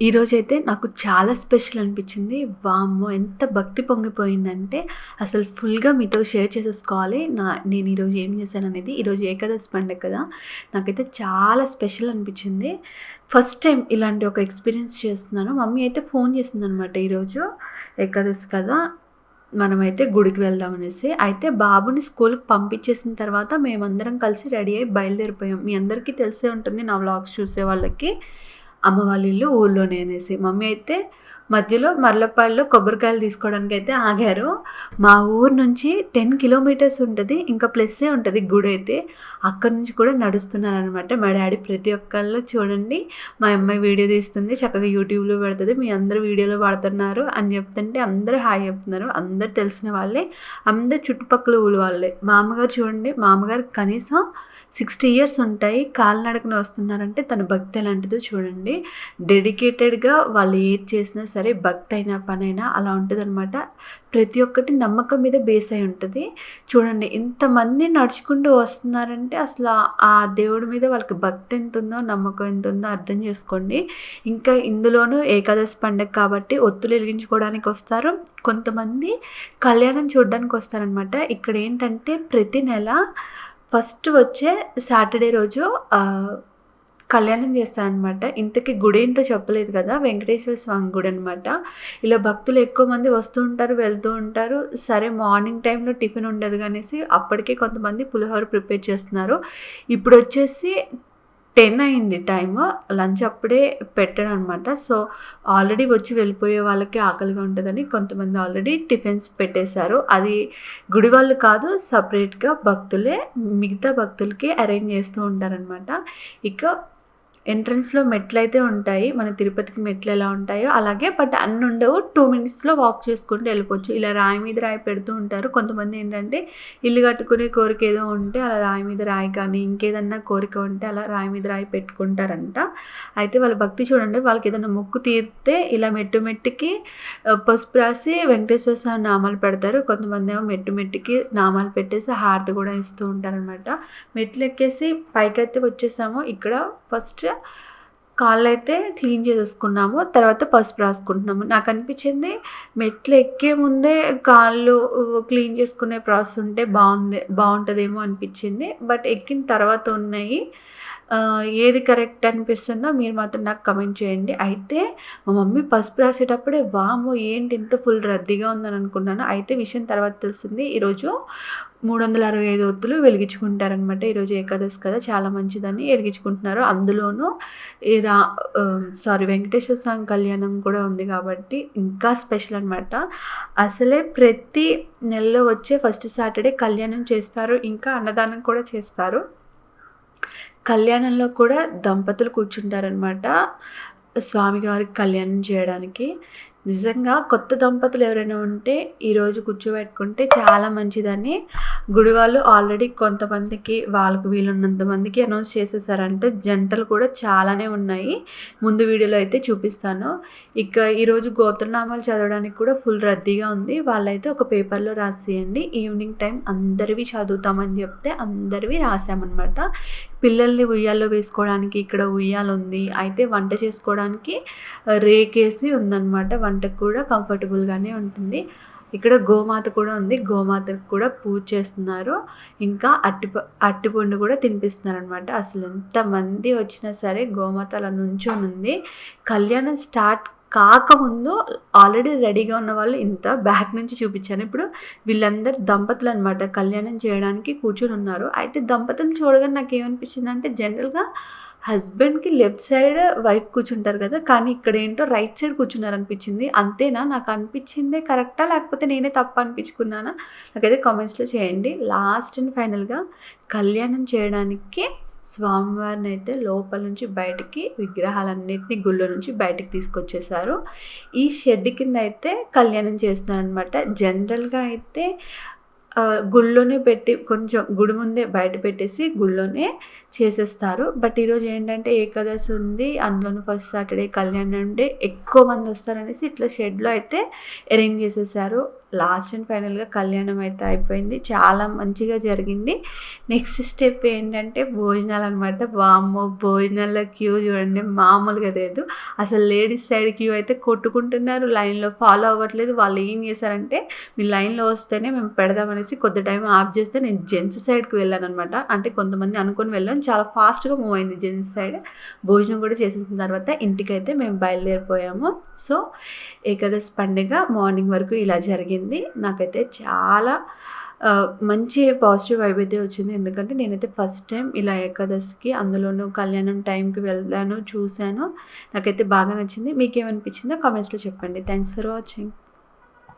ఈరోజైతే నాకు చాలా స్పెషల్ అనిపించింది. వామ్మో! ఎంత భక్తి పొంగిపోయిందంటే, అసలు ఫుల్‌గా మీతో షేర్ చేసేసుకోవాలి. నా నేను ఈరోజు ఏం చేశాను అనేది ఈరోజు ఏకాదశి పండగ కదా! నాకైతే చాలా స్పెషల్ అనిపించింది. ఫస్ట్ టైం ఇలాంటి ఒక ఎక్స్‌పీరియన్స్ చేస్తున్నాను. మమ్మీ అయితే ఫోన్ చేసిందనమాట ఈరోజు. ఏకాదశి కదా! మనమైతే గుడికి వెళ్దాం అనేసి. అయితే బాబుని స్కూల్‌కి పంపించేసిన తర్వాత మేమందరం కలిసి రెడీ అయ్యి బయలుదేరిపోయాం. మీ అందరికీ తెలిసే ఉంటుంది నా వ్లాగ్స్ చూసే వాళ్ళకి. అమ్మ వాళ్ళ ఇల్లు ఊళ్ళోనే అనేసి. మమ్మీ అయితే మధ్యలో మర్లపాడులో కొబ్బరికాయలు తీసుకోవడానికి అయితే ఆగారు. మా ఊరు నుంచి 10 కిలోమీటర్స్ ఉంటుంది ఇంకా ప్లస్సే ఉంటుంది గుడి అయితే అక్కడి నుంచి కూడా నడుస్తున్నారనమాట. మా డాడీ ప్రతి ఒక్కళ్ళు చూడండి మా అమ్మాయి వీడియో తీస్తుంది. చక్కగా యూట్యూబ్‌లో పెడుతుంది మీ అందరూ వీడియోలో పడుతున్నారు అని చెప్తుంటే అందరూ హాయ్ చెప్తున్నారు. అందరూ తెలిసిన వాళ్ళే. అందరు చుట్టుపక్కల ఊళ్ళ వాళ్ళే. మామగారు చూడండి మామగారు కనీసం 60 ఇయర్స్ ఉంటాయి. కాలినడకన వస్తున్నారంటే తన భక్తి ఎలాంటిదో చూడండి. డెడికేటెడ్‌గా వాళ్ళు ఏది చేసినా సరే భక్తి అయినా, పనైనా అలా ఉంటదనమాట. ప్రతి ఒక్కటి నమ్మకం మీద బేస్ అయి ఉంటుంది చూడండి ఇంతమంది నడుచుకుంటూ వస్తున్నారంటే అసలు ఆ దేవుడి మీద వాళ్ళకి భక్తి ఎంతుందో, నమ్మకం ఎంతుందో అర్థం చేసుకోండి. ఇంకా ఇందులోనూ ఏకాదశి పండగ కాబట్టి ఒత్తులు వెలిగించుకోవడానికి వస్తారు. కొంతమంది కళ్యాణం చూడడానికి వస్తారనమాట. ఇక్కడ ఏంటంటే ప్రతి నెల ఫస్ట్ వచ్చే సాటర్డే రోజు కళ్యాణం చేస్తారనమాట. ఇంతకీ ఏంటో చెప్పలేదు కదా! వెంకటేశ్వర స్వామి గుడి అనమాట ఇలా భక్తులు ఎక్కువ మంది వస్తూ ఉంటారు, వెళ్తూ ఉంటారు. సరే మార్నింగ్ టైంలో టిఫిన్ ఉండదు అనేసి అప్పటికే కొంతమంది పులిహోర ప్రిపేర్ చేస్తున్నారు. ఇప్పుడు వచ్చేసి టెన్ అయింది టైమ్ లంచ్ అప్పుడే పెట్టారనమాట. సో, ఆల్రెడీ వచ్చి వెళ్ళిపోయే వాళ్ళకి ఆకలిగా ఉంటుందని కొంతమంది ఆల్రెడీ టిఫిన్స్ పెట్టేశారు. అది గుడి వాళ్ళు కాదు సపరేట్గా భక్తులే. మిగతా భక్తులకి అరేంజ్ చేస్తూ ఉంటారనమాట. ఇక ఎంట్రన్స్‌లో మెట్లు అయితే ఉంటాయి. మన తిరుపతికి మెట్లు ఎలా ఉంటాయో అలాగే బట్ అన్ని ఉండవు. టూ మినిట్స్‌లో వాక్ చేసుకుంటూ వెళ్ళిపోవచ్చు. ఇలా రాయి మీద రాయి పెడుతూ ఉంటారు. కొంతమంది ఏంటంటే ఇల్లు కట్టుకునే కోరిక ఏదో ఉంటే అలా రాయి మీద రాయి కానీ, ఇంకేదన్నా కోరిక ఉంటే అలా రాయి మీద రాయి పెట్టుకుంటారంట. అయితే వాళ్ళ భక్తి చూడండి. వాళ్ళకి ఏదైనా మొక్కు తీరితే ఇలా మెట్టు మెట్టుకి పసుపు రాసి వెంకటేశ్వర స్వామి నామాలు పెడతారు. కొంతమంది ఏమో మెట్టు మెట్టుకి నామాలు పెట్టేసి హారతి కూడా ఇస్తూ ఉంటారనమాట. మెట్లు ఎక్కేసి పైకి పైకైతే వచ్చేసాము. ఇక్కడ ఫస్ట్ కాళ్ళైతే క్లీన్ చేసేసుకున్నాము. తర్వాత పసుపు రాసుకుంటున్నాము. నాకు అనిపించింది మెట్లు ఎక్కే ముందే కాళ్ళు క్లీన్ చేసుకునే ప్రాసెస్ ఉంటే బాగుంది బాగుంటుందేమో అనిపించింది. బట్ ఎక్కిన తర్వాత ఉన్నాయి. ఏది కరెక్ట్ అనిపిస్తుందో మీరు మాత్రం నాకు కమెంట్ చేయండి. అయితే మా మమ్మీ పసుపు రాసేటప్పుడే వాము ఏంటి ఇంత ఫుల్ రద్దీగా ఉందని అనుకున్నాను. అయితే విషయం తర్వాత తెలిసింది. ఈరోజు 365 ఒత్తులు వెలిగించుకుంటారనమాట. ఈరోజు ఏకాదశి కదా! చాలా మంచిదని వెలిగించుకుంటున్నారు అందులోనూ ఈ రా సారీ వెంకటేశ్వర స్వామి కళ్యాణం కూడా ఉంది కాబట్టి ఇంకా స్పెషల్ అనమాట. అసలే ప్రతి నెలలో వచ్చే ఫస్ట్ సాటర్డే కళ్యాణం చేస్తారు. ఇంకా అన్నదానం కూడా చేస్తారు. కళ్యాణంలో కూడా దంపతులు కూర్చుంటారనమాట. స్వామివారికి కళ్యాణం చేయడానికి. నిజంగా కొత్త దంపతులు ఎవరైనా ఉంటే ఈరోజు కూర్చోబెట్టుకుంటే చాలా మంచిదని గుడి వాళ్ళు ఆల్రెడీ కొంతమందికి వాళ్ళకు వీలున్నంత మందికి అనౌన్స్ చేసేసారంటే జంటలు కూడా చాలానే ఉన్నాయి. ముందు వీడియోలో అయితే చూపిస్తాను. ఇక ఈరోజు గోత్రనామాలు చదవడానికి కూడా ఫుల్ రద్దీగా ఉంది. వాళ్ళైతే ఒక పేపర్‌లో రాసేయండి. ఈవినింగ్ టైం అందరివి చదువుతామని చెప్తే అందరివి రాసామన్నమాట పిల్లల్ని ఉయ్యాల్లో వేసుకోవడానికి ఇక్కడ ఉయ్యాలుంది. అయితే వంట చేసుకోవడానికి రేకేసి ఉందన్నమాట వంటకు కూడా కంఫర్టబుల్‌గానే ఉంటుంది. ఇక్కడ గోమాత కూడా ఉంది. గోమాతకు కూడా పూజ చేస్తున్నారు. ఇంకా అట్టి అరటిపండు కూడా తినిపిస్తున్నారనమాట. అసలు ఎంతమంది వచ్చినా సరే గోమాత అలా నుంచొనుంది. కళ్యాణం స్టార్ట్ కాకముందు ఆల్రెడీ రెడీగా ఉన్న వాళ్ళు ఇంత బ్యాక్ నుంచి చూపించాను. ఇప్పుడు వీళ్ళందరూ దంపతులనమాట. కళ్యాణం చేయడానికి కూర్చొని ఉన్నారు అయితే దంపతులు చూడగానే నాకు ఏమనిపించింది అంటే జనరల్‌గా హస్బెండ్‌కి లెఫ్ట్ సైడ్ వైఫ్ కూర్చుంటారు కదా! కానీ ఇక్కడ ఏంటో రైట్ సైడ్ కూర్చున్నారు అనిపించింది అంతేనా? నాకు అనిపించిందే కరెక్టా? లేకపోతే నేనే తప్ప అనిపించుకున్నానా? నాకైతే కామెంట్స్‌లో చేయండి. లాస్ట్ అండ్ ఫైనల్‌గా కళ్యాణం చేయడానికి స్వామివారిని అయితే లోపల నుంచి బయటికి విగ్రహాలన్నింటినీ గుళ్ళో నుంచి బయటికి తీసుకొచ్చేసారు. ఈ షెడ్ కింద అయితే కళ్యాణం చేస్తున్నారనమాట. జనరల్‌గా అయితే గుళ్ళోనే పెట్టి కొంచెం గుడి ముందే బయట పెట్టేసి గుళ్ళోనే చేసేస్తారు. బట్ ఈరోజు ఏంటంటే ఏకాదశి ఉంది. అందులోనూ ఫస్ట్ సాటర్డే కళ్యాణం డే ఎక్కువ మంది వస్తారనేసి ఇట్లా షెడ్‌లో అయితే అరేంజ్ చేసేసారు. లాస్ట్ అండ్ ఫైనల్గా కళ్యాణం అయితే అయిపోయింది. చాలా మంచిగా జరిగింది. నెక్స్ట్ స్టెప్ ఏంటంటే భోజనాలు అనమాట వామ్మో భోజనాల్లో క్యూ చూడండి మామూలుగా లేదు. అసలు లేడీస్ సైడ్ క్యూ అయితే కొట్టుకుంటున్నారు. లైన్లో ఫాలో అవ్వట్లేదు. వాళ్ళు ఏం చేశారంటే మీ లైన్లో వస్తేనే మేము పెడదామనేసి కొద్ది టైం ఆఫ్ చేస్తే నేను జెంట్స్ సైడ్కి వెళ్ళాను అనమాట అంటే కొంతమంది అనుకొని వెళ్ళాను. చాలా ఫాస్ట్గా మూవ్ అయింది జెంట్స్ సైడ్. భోజనం కూడా చేసిన తర్వాత ఇంటికైతే మేము బయలుదేరిపోయాము. సో ఏకాదశి పండుగ మార్నింగ్ వరకు ఇలా జరిగింది. నాకైతే చాలా మంచి పాజిటివ్ వైబ్ అయితే వచ్చింది. ఎందుకంటే నేనైతే ఫస్ట్ టైం ఇలా ఏకాదశికి అందులోనూ కళ్యాణం టైంకి వెళ్ళాను చూశాను. నాకైతే బాగా నచ్చింది. మీకేమనిపించిందో కామెంట్స్లో చెప్పండి. Thanks for watching